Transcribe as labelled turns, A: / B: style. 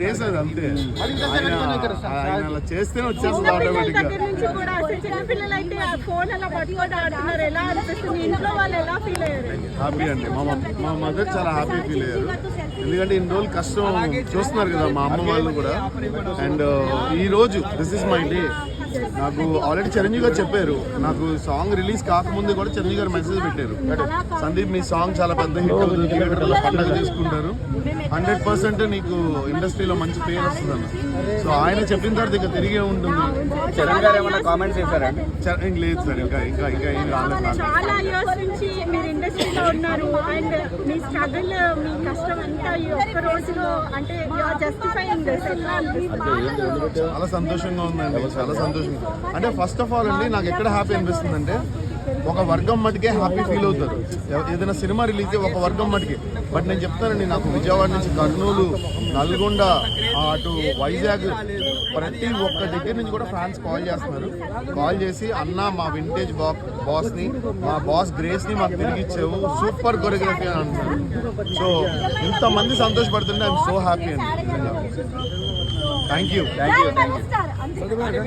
A: చేసేది అంతే. ఆయన అలా చేస్తేనే వచ్చేస్తుంది ఆటోమేటిక్గా
B: దగ్గర నుంచి కూడా అసలు చిన్న పిల్లలు అయితే ఆ ఫోన్ అలా పట్టుకొని ఆడుతున్నారు. ఎలా అనిపిస్తుంది? ఇంట్లో వాళ్ళు ఎలా ఫీల్ అయ్యారు?
A: హ్యాపీ అండి. మా మమ్- మా మదర్ చాలా హ్యాపీ ఫీల్ అయ్యారు. ఎందుకంటే ఇన్ని రోజులు కష్టం చూస్తున్నారు కదా మా అమ్మ వాళ్ళు కూడా. అండ్ ఈ రోజు దిస్ ఇస్ మై డే నాకు ఆల్రెడీ చిరంజీవి గారు చెప్పారు. నాకు సాంగ్ రిలీజ్ కాకముందు కూడా చిరంజీవి గారు మెసేజ్ పెట్టారు. సందీప్ మీ సాంగ్ చాలా పెద్ద హిట్ అవుతుంది థియేటర్లో పండుగ చేసుకుంటారు. హండ్రెడ్ పర్సెంట్ నీకు ఇండస్ట్రీలో మంచి పేరు వస్తుందన్న. సో ఆయన చెప్పిన తర్వాత ఇక తిరిగే ఉంటుంది.
C: చరణ్ గారు ఏమైనా కామెంట్స్
A: లేదు సార్ ఇంకా ఇంకా ఇంకా ఏం రాలేదు
B: చాలా ఇయర్స్ నుంచి మీరు ఇండస్ట్రీలో ఉన్నారు. అండ్ మీ స్ట్రగుల్ మీ కష్టం అంతా ఈ ఒక్క రోజులో అంటే జస్టిఫైయింగ్ ఎట్లా అనిపిస్తుంది
A: చాలా సంతోషంగా ఉందండి. చాలా సంతోషంగా అంటే ఫస్ట్ ఆఫ్ ఆల్ అండి నాకు ఎక్కడ హ్యాపీ అనిపిస్తుంది అంటే ఒక వర్గం మటుకే హ్యాపీ ఫీల్ అవుతారు. ఏదైనా సినిమా రిలీజ్ ఒక వర్గం మటుకే. బట్ నేను చెప్తానండి నాకు విజయవాడ నుంచి కర్నూలు నల్గొండ ఆ, అటు వైజాగ్ ప్రతి ఒక్క దగ్గర నుంచి కూడా ఫ్యాన్స్ కాల్ చేస్తున్నారు. కాల్ చేసి అన్న మా వింటేజ్ బా బాస్ని మా బాస్ గ్రేస్ని మాకు తిరిగి ఇచ్చావు సూపర్ కొరియోగ్రఫీ అని అంటున్నారు. సో ఇంతమంది సంతోషపడుతుంటే ఐఎమ్ సో హ్యాపీ అండి. Thank you
C: thank you